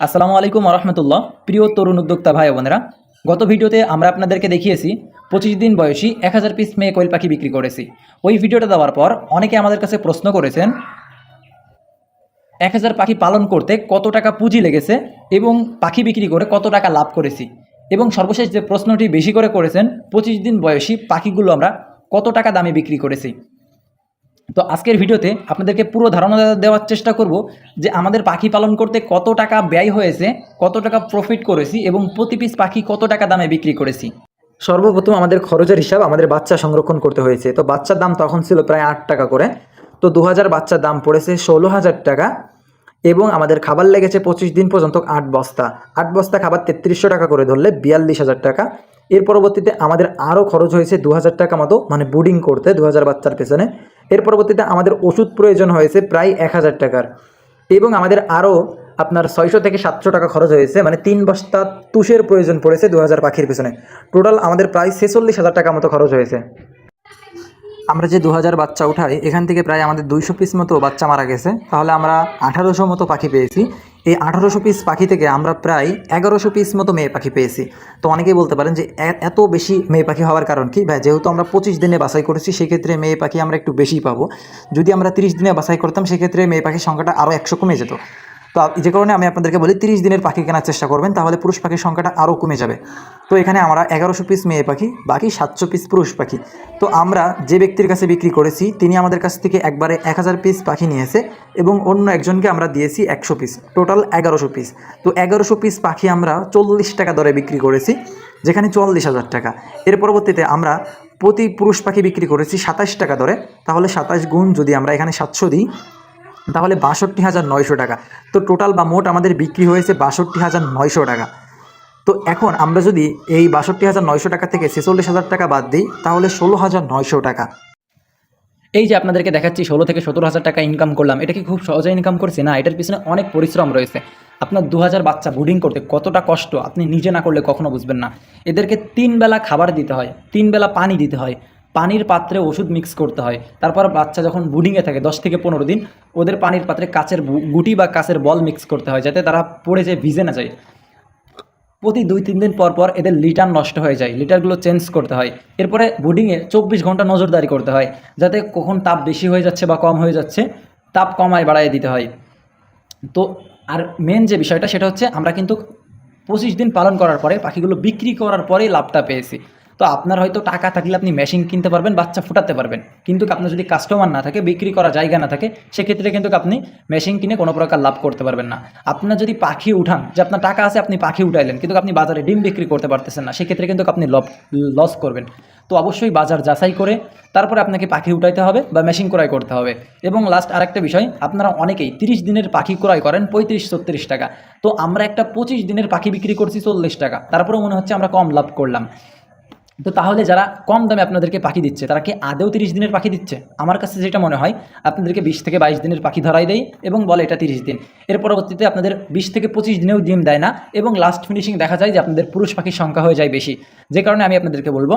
আসসালামু আলাইকুম রহমতুল্লাহ। প্রিয় তরুণ উদ্যোক্তা ভাই বোনেরা, গত ভিডিওতে আমরা আপনাদেরকে দেখিয়েছি, পঁচিশ দিন বয়সী এক হাজার পিস মেয়ে কোয়েল পাখি বিক্রি করেছি। ওই ভিডিওটা দেওয়ার পর অনেকে আমাদের কাছে প্রশ্ন করেছেন, এক হাজার পাখি পালন করতে কত টাকা পুঁজি লেগেছে এবং পাখি বিক্রি করে কত টাকা লাভ করেছি? এবং সর্বশেষ যে প্রশ্নটি বেশি করে করেছেন, পঁচিশ দিন বয়সী পাখিগুলো আমরা কত টাকা দামে বিক্রি করেছি? তো আজকের ভিডিওতে আপনাদেরকে পুরো ধারণা দেওয়ার চেষ্টা করব যে আমাদের পাখি পালন করতে কত টাকা ব্যয় হয়েছে, কত টাকা প্রফিট করেছি এবং প্রতি পিস পাখি কত টাকা দামে বিক্রি করেছি। সর্বপ্রথম আমাদের খরচের হিসাব আমাদের বাচ্চা সংরক্ষণ করতে হয়েছে। তো বাচ্চার দাম তখন ছিল প্রায় আট টাকা করে। তো দু হাজার বাচ্চার দাম পড়েছে ষোলো হাজার টাকা এবং আমাদের খাবার লেগেছে পঁচিশ দিন পর্যন্ত আট বস্তা। আট বস্তা খাবার তেত্রিশশো টাকা করে ধরলে বিয়াল্লিশ হাজার টাকা। এর পরবর্তীতে আমাদের আরও খরচ হয়েছে দু হাজার টাকা মতো মানে বুডিং করতে দু হাজার বাচ্চার পেছনে। এর পরবর্তীতে আমাদের ওষুধ প্রয়োজন হয়েছে প্রায় এক হাজার টাকার। এবং আমাদের আরও আপনার ছয়শো থেকে সাতশো টাকা খরচ হয়েছে মানে তিন বস্তা তুষের প্রয়োজন পড়েছে দু হাজার পাখির পেছনে। টোটাল আমাদের প্রায় ছেচল্লিশ হাজার টাকা মতো খরচ হয়েছে। আমরা যে দু হাজার বাচ্চা উঠাই, এখান থেকে প্রায় আমাদের দুইশো পিস মতো বাচ্চা মারা গেছে। তাহলে আমরা আঠারোশো মতো পাখি পেয়েছি। এই আঠারোশো পিস পাখি থেকে আমরা প্রায় এগারোশো পিস মতো মেয়ে পাখি পেয়েছি। তো অনেকেই বলতে পারেন যে এত বেশি মেয়ে পাখি হওয়ার কারণ কি? ভাই, যেহেতু আমরা পঁচিশ দিনে বাছাই করেছি, সেক্ষেত্রে মেয়ে পাখি আমরা একটু বেশি পাবো। যদি আমরা তিরিশ দিনে বাছাই করতাম, সেক্ষেত্রে মেয়ে পাখির সংখ্যাটা আরও একশো কমে যেত। তো যে কারণে আমি আপনাদেরকে বলি তিরিশ দিনের পাখি কেনার চেষ্টা করবেন, তাহলে পুরুষ পাখির সংখ্যাটা আরও কমে যাবে। তো এখানে আমরা এগারোশো পিস মেয়ে পাখি, বাকি সাতশো পিস পুরুষ পাখি। তো আমরা যে ব্যক্তির কাছে বিক্রি করেছি, তিনি আমাদের কাছ থেকে একবারে এক হাজার পিস পাখি নিয়েছে এবং অন্য একজনকে আমরা দিয়েছি একশো পিস টোটাল এগারোশো পিস তো এগারোশো পিস পাখি আমরা চল্লিশ টাকা দরে বিক্রি করেছি, যেখানে চুয়াল্লিশ হাজার টাকা। এর পরবর্তীতে আমরা প্রতি পুরুষ পাখি বিক্রি করেছি সাতাশ টাকা দরে, তাহলে সাতাশ গুণ যদি আমরা এখানে সাতশো দিই তাহলে বাষট্টি হাজার নয়শো টাকা। তো টোটাল বা মোট আমাদের বিক্রি হয়েছে বাষট্টি হাজার নয়শো টাকা। তো এখন আমরা যদি এই বাষট্টি হাজার নয়শো টাকা থেকে ছেচল্লিশ হাজার টাকা বাদ দিই, তাহলে ষোলো হাজার নয়শো টাকা। এই যে আপনাদেরকে দেখাচ্ছি, ষোলো থেকে সতেরো হাজার টাকা ইনকাম করলাম, এটা কি খুব সহজে ইনকাম করছে? না, এটার পিছনে অনেক পরিশ্রম রয়েছে। আপনার দু হাজার বাচ্চা বুডিং করতে কতটা কষ্ট, আপনি নিজে না করলে কখনো বুঝবেন না। এদেরকে তিন বেলা খাবার দিতে হয় তিন বেলা পানি দিতে হয় পানির পাত্রে ওষুধ মিক্স করতে হয়। তারপর বাচ্চা যখন বুডিংয়ে থাকে, দশ থেকে পনেরো দিন, ওদের পানির পাত্রে কাচের গুটি বা কাচের বল মিক্স করতে হয়, যাতে তারা পড়ে যায়, ভিজে না যায়। প্রতি দুই তিন দিন পর পর এদের লিটার নষ্ট হয়ে যায় লিটারগুলো চেঞ্জ করতে হয়। এরপরে বুডিংয়ে চব্বিশ ঘণ্টা নজরদারি করতে হয়, যাতে কখন তাপ বেশি হয়ে যাচ্ছে বা কম হয়ে যাচ্ছে, তাপ কমায় বাড়ায় দিতে হয়। তো, আর মেন যে বিষয়টা, সেটা হচ্ছে আমরা কিন্তু পঁচিশ দিন পালন করার পরে, পাখিগুলো বিক্রি করার পরেই লাভটা পেয়েছি। তো আপনার হয়তো টাকা থাকলে আপনি মেশিন কিনতে পারবেন, বাচ্চা ফুটাতে পারবেন। কিন্তু আপনার যদি কাস্টমার না থাকে, বিক্রি করার জায়গা না থাকে, সেক্ষেত্রে কিন্তু আপনি মেশিন কিনে কোনো প্রকার লাভ করতে পারবেন না। আপনার যদি পাখি উঠান, যে আপনার টাকা আছে, আপনি পাখি উঠাইলেন, কিন্তু আপনি বাজারে ডিম বিক্রি করতে পারতেছেন না, সেক্ষেত্রে কিন্তু আপনি লস করবেন। তো অবশ্যই বাজার যাচাই করে, তারপরে আপনাকে পাখি উঠাইতে হবে বা মেশিন ক্রয় করতে হবে। এবং লাস্ট আরেকটা বিষয়, আপনারা অনেকেই তিরিশ দিনের পাখি ক্রয় করেন পঁয়ত্রিশ, ছত্রিশ টাকা। তো আমরা একটা পঁচিশ দিনের পাখি বিক্রি করছি চল্লিশ টাকা। তারপরেও মনে হচ্ছে আমরা কম লাভ করলাম। তো তাহলে যারা কম দামে আপনাদেরকে পাখি দিচ্ছে, তারা কি আদেও তিরিশ দিনের পাখি দিচ্ছে? আমার কাছে যেটা মনে হয়, আপনাদেরকে বিশ থেকে বাইশ দিনের পাখি ধরাই দেয় এবং বলে এটা তিরিশ দিন। এর পরবর্তীতে আপনাদের বিশ থেকে পঁচিশ দিনেও ডিম দেয় না এবং লাস্ট ফিনিশিং দেখা যায় যে আপনাদের পুরুষ পাখির সংখ্যা হয়ে যায় বেশি। যে কারণে আমি আপনাদেরকে বলব,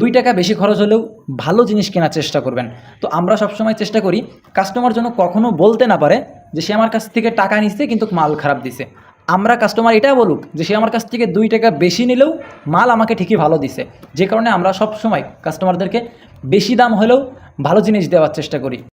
দুই টাকা বেশি খরচ হলেও ভালো জিনিস কেনার চেষ্টা করবেন। তো আমরা সবসময় চেষ্টা করি কাস্টমার যেন কখনও বলতে না পারে যে সে আমার কাছ থেকে টাকা নিচ্ছে কিন্তু মাল খারাপ দিছে। আমরা কাস্টমার এটা বলুক যে সে আমার কাছ থেকে দুই টাকা বেশি নিলেও মাল আমাকে ঠিকই ভালো দিছে। যে কারণে আমরা সব সময় কাস্টমারদেরকে বেশি দাম হলেও ভালো জিনিস দেওয়ার চেষ্টা করি।